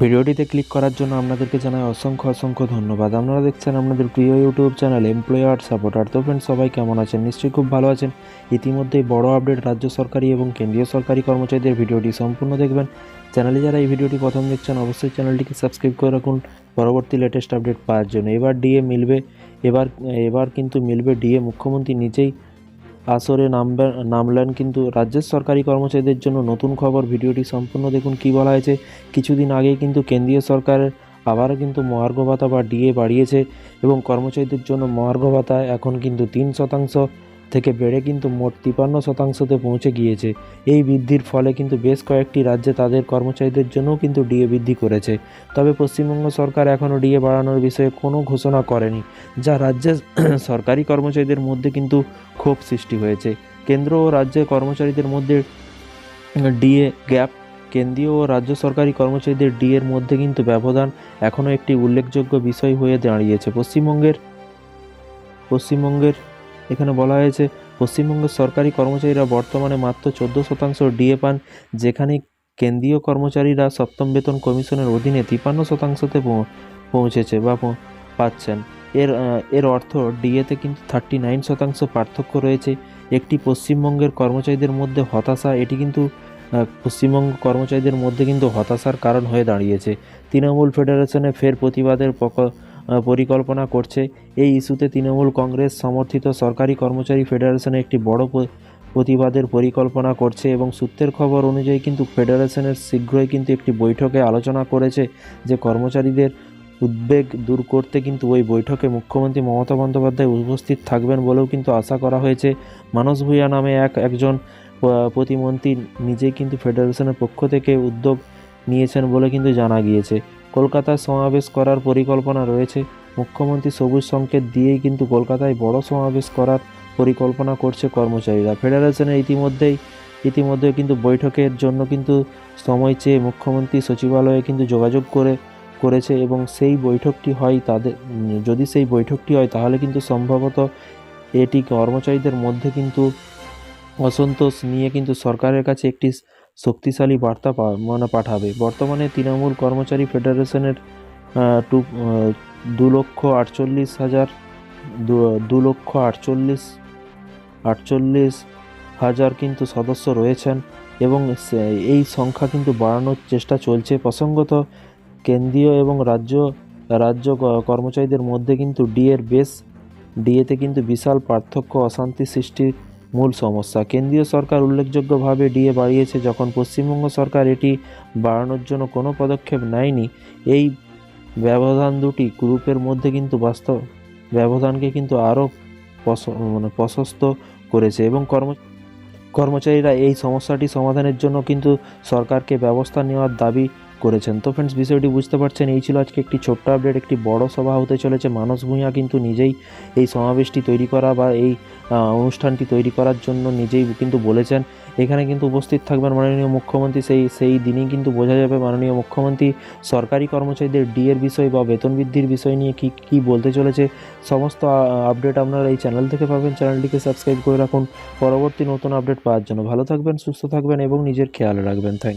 ভিডিওটিতে ক্লিক করার জন্য আপনাদেরকে জানাই অসংখ্য অসংখ্য ধন্যবাদ। আপনারা দেখছেন আপনাদের প্রিয় ইউটিউব চ্যানেল এমপ্লয়ার সাপোর্টার তো ফ্রেন্ড সবাই কেমন আছেন? নিশ্চয়ই খুব ভালো আছেন। ইতিমধ্যেই বড় আপডেট রাজ্য সরকারি এবং কেন্দ্রীয় সরকারি কর্মচারীদের ভিডিওটি সম্পূর্ণ দেখবেন। চ্যানেলে যারা এই ভিডিওটি প্রথম দেখছেন, অবশ্যই চ্যানেলটিকে সাবস্ক্রাইব করে রাখুন। পরবর্তী লেটেস্ট আপডেট পাওয়ার জন্য। এবার ডিএ মিলবে, এবার এবার কিন্তু মিলবে ডিএ মুখ্যমন্ত্রী নিজেই আসরে নামবেন নামলেন কিন্তু রাজ্যের সরকারি কর্মচারীদের জন্য নতুন খবর। ভিডিওটি সম্পূর্ণ দেখুন, কি বলা হয়েছে? কিছুদিন আগে কিন্তু কেন্দ্রীয় সরকারের আবারও কিন্তু মহার্ঘ ভাতা বা ডিএ বাড়িয়েছে এবং কর্মচারীদের জন্য মহার্ঘ ভাতা এখন কিন্তু তিন শতাংশ। থেকে বেড়ে কিন্তু মোট তিপান্ন শতাংশতে পৌঁছে গিয়েছে। এই বৃদ্ধির ফলে কিন্তু বেশ কয়েকটি রাজ্যে তাদের কর্মচারীদের জন্যও কিন্তু ডিএ বৃদ্ধি করেছে। তবে পশ্চিমবঙ্গ সরকার এখনও ডিএ বাড়ানোর বিষয়ে কোনো ঘোষণা করেনি, যা রাজ্যের সরকারি কর্মচারীদের মধ্যে কিন্তু ক্ষোভ সৃষ্টি হয়েছে। কেন্দ্র ও রাজ্যের কর্মচারীদের মধ্যে ডিএ গ্যাপ, কেন্দ্রীয় ও রাজ্য সরকারি কর্মচারীদের ডিএর মধ্যে কিন্তু ব্যবধান এখনও একটি উল্লেখযোগ্য বিষয় হয়ে দাঁড়িয়েছে। পশ্চিমবঙ্গের পশ্চিমবঙ্গের এখানে বলা হয়েছে পশ্চিমবঙ্গের সরকারি কর্মচারীরা বর্তমানে মাত্র চোদ্দ শতাংশ ডিএ পান, যেখানে কেন্দ্রীয় কর্মচারীরা সপ্তম বেতন কমিশনের অধীনে তিপান্ন শতাংশতে পৌঁছেছে বা পাচ্ছেন। এর এর অর্থ ডিএতে কিন্তু থার্টি নাইন শতাংশ পার্থক্য রয়েছে। একটি পশ্চিমবঙ্গের কর্মচারীদের মধ্যে হতাশা, এটি কিন্তু পশ্চিমবঙ্গ কর্মচারীদের মধ্যে কিন্তু হতাশার কারণ হয়ে দাঁড়িয়েছে। তৃণমূল ফেডারেশনে ফের প্রতিবাদের পরিকল্পনা করছে। এই ইস্যুতে তৃণমূল কংগ্রেস সমর্থিত সরকারি কর্মচারী ফেডারেশনে একটি বড় প্রতিবাদের পরিকল্পনা করছে এবং সূত্রের খবর অনুযায়ী কিন্তু ফেডারেশনের শীঘ্রই কিন্তু একটি বৈঠকে আলোচনা করেছে যে কর্মচারীদের উদ্বেগ দূর করতে কিন্তু ওই বৈঠকে মুখ্যমন্ত্রী মমতা বন্দ্যোপাধ্যায় উপস্থিত থাকবেন বলেও কিন্তু আশা করা হয়েছে। মানস ভূঁইয়া নামে এক, একজন প্রতিমন্ত্রী নিজেই কিন্তু ফেডারেশনের পক্ষ থেকে উদ্যোগ নিয়েছেন বলে কিন্তু জানা গিয়েছে। কলকাতায় সমাবেশ করার পরিকল্পনা রয়েছে। মুখ্যমন্ত্রী সবুজ সংকেত দিয়েই কিন্তু কলকাতায় বড় সমাবেশ করার পরিকল্পনা করছে কর্মচারীরা। ফেডারেশনের ইতিমধ্যেই, ইতিমধ্যে কিন্তু বৈঠকের জন্য কিন্তু সময় চেয়ে মুখ্যমন্ত্রী সচিবালয়ে কিন্তু যোগাযোগ করে, করেছে এবং সেই বৈঠকটি হয় তাদের, যদি সেই বৈঠকটি হয় তাহলে কিন্তু সম্ভবত এটি কর্মচারীদের মধ্যে কিন্তু অসন্তোষ নিয়ে কিন্তু সরকারের কাছে একটি শক্তিশালী বার্তা মানে পাঠাবে। বর্তমানে তৃণমূল কর্মচারী ফেডারেশনের টু দু লক্ষ আটচল্লিশ হাজার, দু লক্ষ আটচল্লিশ আটচল্লিশ হাজার কিন্তু সদস্য রয়েছেন এবং এই সংখ্যা কিন্তু বাড়ানোর চেষ্টা চলছে। প্রসঙ্গত কেন্দ্রীয় এবং রাজ্য রাজ্য কর্মচারীদের মধ্যে কিন্তু ডিএর বেশ ডিএতে কিন্তু বিশাল পার্থক্য, অশান্তি সৃষ্টির মূল সমস্যা। কেন্দ্রীয় সরকার উল্লেখযোগ্যভাবে ডিএ বাড়িয়েছে যখন পশ্চিমবঙ্গ সরকার এটি বাড়ানোর জন্য কোনো পদক্ষেপ নেয়নি। এই ব্যবধান দুটি গ্রুপের মধ্যে কিন্তু বাস্তব, ব্যবধানকে কিন্তু আরও মানে প্রশস্ত করেছে এবং কর্ম, কর্মচারীরা এই সমস্যাটি সমাধানের জন্য কিন্তু সরকারকে ব্যবস্থা নেওয়ার দাবি করেছেন। তো ফ্রেন্ডস বিষয়টি বুঝতে পারছেন, এই ছিল আজকে একটি ছোট্ট আপডেট একটি বড় সভা হতে চলেছে। মানস ভূঁইয়া কিন্তু নিজেই এই সমাবেশটি তৈরি করা বা এই অনুষ্ঠানটি তৈরি করার জন্য নিজেই কিন্তু বলেছেন। এখানে কিন্তু উপস্থিত থাকবেন মাননীয় মুখ্যমন্ত্রী। সেই সেই দিনই কিন্তু বোঝা যাবে মাননীয় মুখ্যমন্ত্রী সরকারি কর্মচারীদের ডিএর বিষয় বা বেতন বৃদ্ধির বিষয় নিয়ে কী কী বলতে চলেছে। সমস্ত আপডেট আপনারা এই চ্যানেল থেকে পাবেন। চ্যানেলটিকে সাবস্ক্রাইব করে রাখুন। পরবর্তী নতুন আপডেট পাওয়ার জন্য। ভালো থাকবেন, সুস্থ থাকবেন এবং নিজের খেয়াল রাখবেন। থ্যাংক